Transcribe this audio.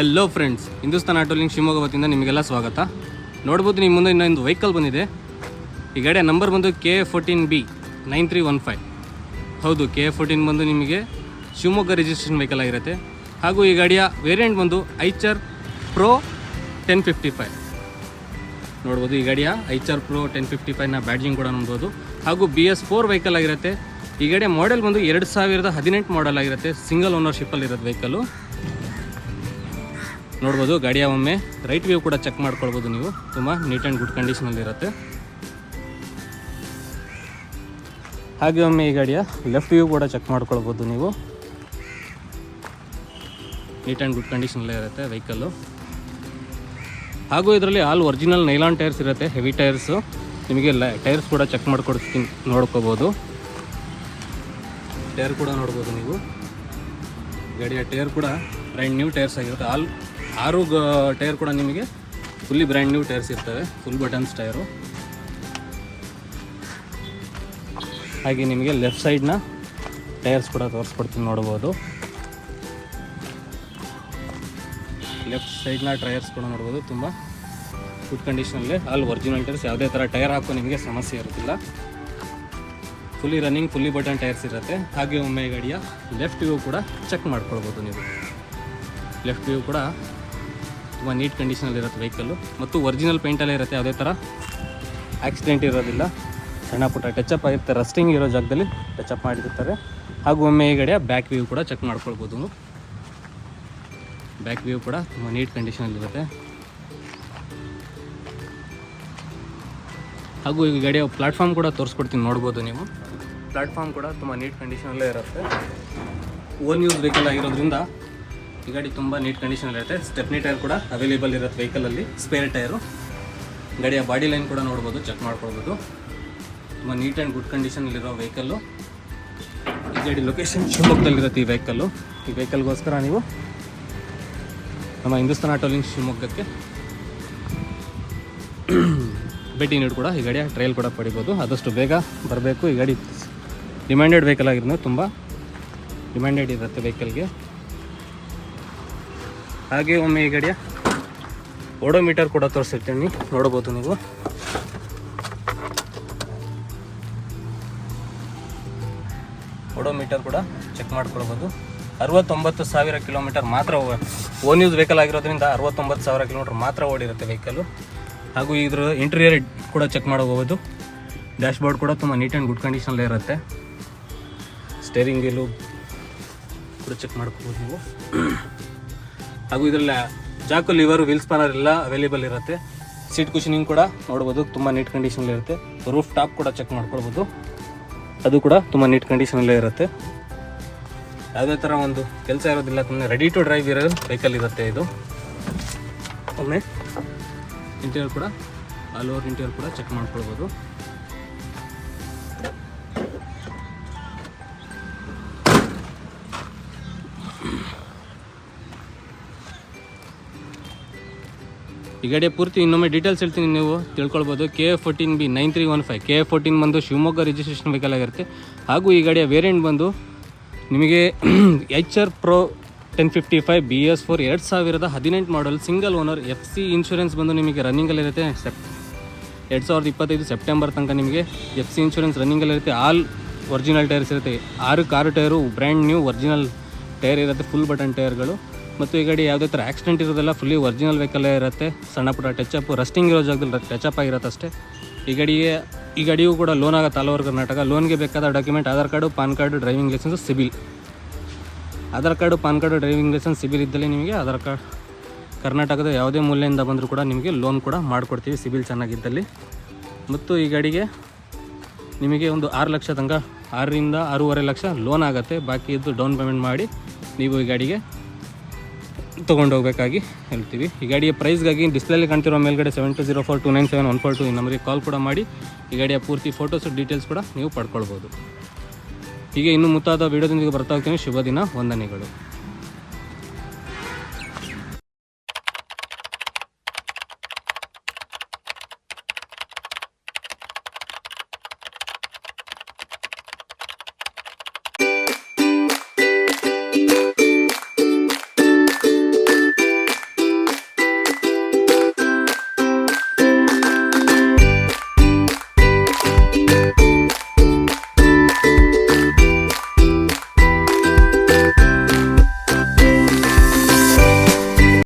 Hello friends Hindustan ಆಟೋಲಿಂಗ್ ಶಿವಮೊಗ್ಗ ವತಿಯಿಂದ ನಿಮಗೆಲ್ಲ ಸ್ವಾಗತ. ನೋಡ್ಬೋದು ನಿಮ್ಮ ಮುಂದೆ ಇನ್ನೊಂದು ವೆಹಿಕಲ್ ಬಂದಿದೆ. ಈ ಗಾಡಿಯ ನಂಬರ್ ಬಂದು K fourteen B nine three one five ಹೌದು ಕೆ ಫೋರ್ಟೀನ್ ಬಂದು ನಿಮಗೆ ಶಿವಮೊಗ್ಗ ರಿಜಿಸ್ಟ್ರೇಷನ್ ವೆಹಿಕಲ್ ಆಗಿರುತ್ತೆ. ಹಾಗೂ ಈ ಗಾಡಿಯ ವೇರಿಯಂಟ್ ಬಂದು Eicher pro ten fifty five ನೋಡ್ಬೋದು, ಈ ಗಾಡಿಯ ಐಚರ್ ಪ್ರೋ ಟೆನ್ ಫಿಫ್ಟಿ ಫೈವ್ನ ಬ್ಯಾಡ್ಜಿಂಗ್ ಕೂಡ ನೋಡ್ಬೋದು. ಹಾಗೂ ಬಿ ಎಸ್ ಫೋರ್ ವೆಹಿಕಲ್ ಆಗಿರುತ್ತೆ. ಈ ಗಾಡಿಯ ಮಾಡೆಲ್ ಬಂದು ಎರಡು ಸಾವಿರದ ಹದಿನೆಂಟು ಮಾಡೆಲ್ ಆಗಿರುತ್ತೆ. ಸಿಂಗಲ್ ಓನರ್ಶಿಪ್ಪಲ್ಲಿ ಇರೋದು ವೆಹಿಕಲ್ಲು ನೋಡ್ಬೋದು, ಗಾಡಿಯ ಒಮ್ಮೆ ರೈಟ್ ವ್ಯೂ ಕೂಡ ಚೆಕ್ ಮಾಡ್ಕೊಳ್ಬೋದು ನೀವು. ತುಂಬ ನೀಟ್ ಆ್ಯಂಡ್ ಗುಡ್ ಕಂಡೀಷನಲ್ಲಿ ಇರುತ್ತೆ. ಹಾಗೆ ಒಮ್ಮೆ ಈ ಗಾಡಿಯ ಲೆಫ್ಟ್ ವ್ಯೂ ಕೂಡ ಚೆಕ್ ಮಾಡ್ಕೊಳ್ಬೋದು ನೀವು. ನೀಟ್ ಆ್ಯಂಡ್ ಗುಡ್ ಕಂಡೀಷನಲ್ಲೇ ಇರುತ್ತೆ ವೆಹಿಕಲ್ಲು ಹಾಗೂ ಇದರಲ್ಲಿ ಆಲ್ ಒರಿಜಿನಲ್ ನೈಲಾನ್ ಟೈರ್ಸ್ ಇರುತ್ತೆ ಹೆವಿ ಟೈರ್ಸು ನಿಮಗೆ ಲ ಟೈರ್ಸ್ ಕೂಡ ಚೆಕ್ ಮಾಡಿಕೊಡ್ತೀನಿ, ನೋಡ್ಕೋಬೋದು. ಟೈರ್ ಕೂಡ ನೋಡ್ಬೋದು ನೀವು. ಗಾಡಿಯ ಟೈರ್ ಕೂಡ ಬ್ರ್ಯಾಂಡ್ ನ್ಯೂ ಟೈರ್ಸ್ ಆಗಿರುತ್ತೆ. ಆಲ್ ಆರು ಟೈರ್ ಕೂಡ ನಿಮಗೆ ಫುಲ್ಲಿ ಬ್ರ್ಯಾಂಡ್ ನ್ಯೂ ಟೈರ್ಸ್ ಇರ್ತವೆ. ಫುಲ್ ಬಟನ್ಸ್ ಟೈರು ಹಾಗೆ ನಿಮಗೆ ಲೆಫ್ಟ್ ಸೈಡ್ನ ಟೈರ್ಸ್ ಕೂಡ ತೋರಿಸ್ಕೊಡ್ತೀನಿ ನೋಡ್ಬೋದು. ಲೆಫ್ಟ್ ಸೈಡ್ನ ಟೈರ್ಸ್ ಕೂಡ ನೋಡ್ಬೋದು. ತುಂಬ ಗುಡ್ ಕಂಡೀಷನಲ್ಲಿ ಆಲ್ ಒರಿಜಿನಲ್ ಟೈರ್ಸ್ ಯಾವುದೇ ಥರ ಟೈರ್ ಹಾಕೋ ನಿಮಗೆ ಸಮಸ್ಯೆ ಇರೋದಿಲ್ಲ. Fully running fully button tyres ಇರುತ್ತೆ. ಹಾಗೆ ಒಮ್ಮೆ ಗಾಡಿಯ ಲೆಫ್ಟ್ ವ್ಯೂ ಕೂಡ ಚೆಕ್ ಮಾಡ್ಕೊಳ್ಬೋದು ನೀವು. ಲೆಫ್ಟ್ ವ್ಯೂ ಕೂಡ ತುಂಬ ನೀಟ್ ಕಂಡೀಷನಲ್ಲಿ ಇರುತ್ತೆ ವೆಹಿಕಲ್ಲು ಮತ್ತು ಒರಿಜಿನಲ್ ಪೇಂಟಲ್ಲೇ ಇರುತ್ತೆ, ಯಾವುದೇ ಥರ ಆಕ್ಸಿಡೆಂಟ್ ಇರೋದಿಲ್ಲ. ಸಣ್ಣ ಪುಟ್ಟ ಟಚಪ್ ಆಗಿರುತ್ತೆ ರಸ್ಟಿಂಗ್ ಇರೋ ಜಾಗದಲ್ಲಿ ಟಚಪ್ ಮಾಡಿರ್ತಾರೆ. ಹಾಗೂ ಒಮ್ಮೆ ಈ ಗಾಡಿಯ ಬ್ಯಾಕ್ ವ್ಯೂ ಕೂಡ ಚೆಕ್ ಮಾಡ್ಕೊಳ್ಬೋದು. ಬ್ಯಾಕ್ ವ್ಯೂ ಕೂಡ ತುಂಬ ನೀಟ್ ಕಂಡೀಷನಲ್ಲಿರುತ್ತೆ ಹಾಗೂ ಈ ಗಾಡಿಯ ಪ್ಲಾಟ್ಫಾರ್ಮ್ ಕೂಡ ತೋರಿಸ್ಕೊಡ್ತೀನಿ, ನೋಡ್ಬೋದು ನೀವು. ಪ್ಲಾಟ್ಫಾರ್ಮ್ ಕೂಡ ತುಂಬ ನೀಟ್ ಕಂಡೀಷನಲ್ಲೇ ಇರುತ್ತೆ. ಓನ್ ಯೂಸ್ ವೆಹಿಕಲ್ ಆಗಿರೋದ್ರಿಂದ ಈ ಗಾಡಿ ತುಂಬ ನೀಟ್ ಕಂಡೀಷನ್ ಇರುತ್ತೆ ಸ್ಟೆಪ್ನಿ ಟೈರ್ ಕೂಡ ಅವೈಲೇಬಲ್ ಇರುತ್ತೆ ವೆಹಿಕಲಲ್ಲಿ ಸ್ಪೇರ್ ಟೈರು ಗಾಡಿಯ ಬಾಡಿ ಲೈನ್ ಕೂಡ ನೋಡ್ಬೋದು ಚೆಕ್ ಮಾಡ್ಕೊಳ್ಬೋದು. ತುಂಬ ನೀಟ್ ಆ್ಯಂಡ್ ಗುಡ್ ಕಂಡೀಷನಲ್ಲಿರೋ ವೆಹಿಕಲ್ಲು ಈ ಗಾಡಿ ಲೊಕೇಶನ್ ಶಿವಮೊಗ್ಗದಲ್ಲಿರುತ್ತೆ ಈ ವೆಹಿಕಲ್ಲು ಈ ವೆಹಿಕಲ್ಗೋಸ್ಕರ ನೀವು ನಮ್ಮ ಹಿಂದೂಸ್ತಾನ್ ಆಟೋಲಿಂಗ್ ಶಿವಮೊಗ್ಗಕ್ಕೆ ಭೇಟಿ ನೀಡಿ ಕೂಡ ಈ ಗಾಡಿಯ ಟ್ರೈಲ್ ಕೂಡ ಪಡಿಬೋದು. ಆದಷ್ಟು ಬೇಗ ಬರಬೇಕು. ಈ ಗಾಡಿ ಡಿಮ್ಯಾಂಡೆಡ್ ವೆಹಿಕಲ್ ಆಗಿರೋದು ತುಂಬ ಡಿಮ್ಯಾಂಡೆಡ್ ಇರುತ್ತೆ ವೆಹಿಕಲ್ಗೆ ಹಾಗೆ ಒಮ್ಮೆ ಈ ಗಡಿಯ ಓಡೋಮೀಟರ್ ಕೂಡ ತೋರಿಸಿರ್ತೀನಿ. ನೋಡ್ಬೋದು ನೀವು. ಓಡೋಮೀಟರ್ ಕೂಡ ಚೆಕ್ ಮಾಡ್ಕೊಳ್ಬೋದು ಅರವತ್ತೊಂಬತ್ತು ಸಾವಿರ ಕಿಲೋಮೀಟರ್ ಮಾತ್ರ ಓನ್ ಯೂಸ್ ವೆಹಿಕಲ್ ಆಗಿರೋದ್ರಿಂದ ಅರವತ್ತೊಂಬತ್ತು ಸಾವಿರ ಕಿಲೋಮೀಟರ್ ಮಾತ್ರ ಓಡಿರುತ್ತೆ ವೆಹಿಕಲ್ಲು ಹಾಗೂ ಇದ್ರ ಇಂಟೀರಿಯರ್ ಕೂಡ ಚೆಕ್ ಮಾಡಬಹುದು. ಡ್ಯಾಶ್ಬೋರ್ಡ್ ಕೂಡ ತುಂಬ ನೀಟ್ ಆ್ಯಂಡ್ ಗುಡ್ ಕಂಡೀಷನಲ್ಲೇ ಇರುತ್ತೆ. ಸ್ಟೇರಿಂಗ್ ವೀಲು ಕೂಡ ಚೆಕ್ ಮಾಡ್ಕೋಬೋದು ನೀವು. ಹಾಗೂ ಇದರಲ್ಲಿ ಜಾಕು ಲಿವರ್, ವೀಲ್ ಸ್ಪಾನರ್ ಎಲ್ಲ ಅವೈಲೇಬಲ್ ಇರುತ್ತೆ. ಸೀಟ್ ಕುಷನಿಂಗ್ ಕೂಡ ನೋಡ್ಬೋದು, ತುಂಬ ನೀಟ್ ಕಂಡೀಷನಲ್ಲಿ ಇರುತ್ತೆ. ರೂಫ್ ಟಾಪ್ ಕೂಡ ಚೆಕ್ ಮಾಡ್ಕೊಳ್ಬೋದು. ಅದು ಕೂಡ ತುಂಬ ನೀಟ್ ಕಂಡೀಷನಲ್ಲೇ ಇರುತ್ತೆ. ಯಾವುದೇ ಥರ ಒಂದು ಕೆಲಸ ಇರೋದಿಲ್ಲ ತುಂಬ ರೆಡಿ ಟು ಡ್ರೈವ್ ಇರೋ ವೆಹಿಕಲ್ ಇರುತ್ತೆ ಇದು. ಒಮ್ಮೆ ಇಂಟೀರಿಯರ್ ಕೂಡ ಆಲ್ ಓವರ್ ಇಂಟೀರಿಯರ್ ಕೂಡ ಚೆಕ್ ಮಾಡ್ಕೊಳ್ಬೋದು. ಈ ಗಾಡಿಯ ಪೂರ್ತಿ ಇನ್ನೊಮ್ಮೆ ಡೀಟೇಲ್ಸ್ ಹೇಳ್ತೀನಿ ನೀವು, ತಿಳ್ಕೊಳ್ಬೋದು. K F fourteen B nine three one five K F fourteen ಬಂದು ಶಿವಮೊಗ್ಗ ರಿಜಿಸ್ಟ್ರೇಷನ್ ವೆಹಿಕಲ್ ಆಗಿರುತ್ತೆ. ಹಾಗೂ ಈ ಗಾಡಿಯ ವೇರಿಯಂಟ್ ಬಂದು ನಿಮಗೆ H R pro ten fifty five B S four ಎರಡು ಸಾವಿರದ ಹದಿನೆಂಟು model single owner F C insurance ಬಂದು ನಿಮಗೆ ರನ್ನಿಂಗಲ್ಲಿರುತ್ತೆ ಸೆಪ್ ಎರಡು ಸಾವಿರದ ಇಪ್ಪತ್ತೈದು ಸೆಪ್ಟೆಂಬರ್ ತನಕ ನಿಮಗೆ ಎಫ್ ಸಿ ಇನ್ಶೂರೆನ್ಸ್ ರನ್ನಿಂಗಲ್ಲಿರುತ್ತೆ ಆಲ್ ಒರಿಜಿನಲ್ ಟೈರ್ಸ್ ಇರುತ್ತೆ. ಆರು car tyre brand new original tyre ಇರುತ್ತೆ. ಫುಲ್ ಬಟನ್ ಟೈರ್ಗಳು ಮತ್ತು ಈ ಗಾಡಿ ಯಾವುದೇ ಥರ ಆಕ್ಸಿಡೆಂಟ್ ಇರೋದಿಲ್ಲ ಫುಲ್ಲಿ ಒರಿಜಿನಲ್ ವೆಹಿಕಲ್ಲೇ ಇರುತ್ತೆ. ಸಣ್ಣ ಪುಟ್ಟ ಟಚಪ್ ರಸ್ಟಿಂಗ್ ಇರೋ ಜಾಗದಲ್ಲಿ ಟಚಪ್ ಆಗಿರುತ್ತೆ ಅಷ್ಟೇ. ಈ ಗಾಡಿಗೆ, ಈ ಗಾಡಿಯೂ ಕೂಡ ಲೋನ್ ಆಗುತ್ತೆ ಆಲ್ ಓವರ್ ಕರ್ನಾಟಕ. ಲೋನ್ಗೆ ಬೇಕಾದ document Aadhaar card, PAN card driving licence CIBIL. Aadhaar card, PAN card driving licence CIBIL ಇದ್ದಲ್ಲಿ ನಿಮಗೆ ಆಧಾರ್ ಕಾರ್ಡ್. ಕರ್ನಾಟಕದ ಯಾವುದೇ ಮೂಲೆಯಿಂದ ಬಂದರೂ ಕೂಡ ನಿಮಗೆ ಲೋನ್ ಕೂಡ ಮಾಡಿಕೊಡ್ತೀವಿ ಸಿಬಿಲ್ ಚೆನ್ನಾಗಿದ್ದಲ್ಲಿ. ಮತ್ತು ಈ ಗಾಡಿಗೆ ನಿಮಗೆ ಒಂದು ಆರು ಲಕ್ಷ ತನಕ, ಆರರಿಂದ ಆರೂವರೆ ಲಕ್ಷ ಲೋನ್ ಆಗುತ್ತೆ. ಬಾಕಿ ಇದ್ದು ಡೌನ್ ಪೇಮೆಂಟ್ ಮಾಡಿ ನೀವು ಈ ಗಾಡಿಗೆ ತೊಗೊಂಡು ಹೋಗಬೇಕಾಗಿ ಹೇಳ್ತೀವಿ. ಈ ಗಾಡಿಯ ಪ್ರೈಸ್ಗಾಗಿ ಡಿಸ್ಪ್ಲೇಲಿ ಕಾಣ್ತಿರೋ ಮೇಲ್ಗಡೆ seven two zero four two nine seven one four two ಈ ನಂಬರಿಗೆ ಕಾಲ್ ಕೂಡ ಮಾಡಿ. ಈ ಗಾಡಿಯ ಪೂರ್ತಿ ಫೋಟೋಸ್ ಡೀಟೇಲ್ಸ್ ಕೂಡ ನೀವು ಪಡ್ಕೊಳ್ಬೋದು. ಹೀಗೆ ಇನ್ನೂ ಮುತ್ತಾದ ವೀಡಿಯೋದೊಂದಿಗೆ ಬರ್ತಾ ಹೋಗ್ತೀನಿ. ಶುಭ ದಿನ, ವಂದನೆಗಳು.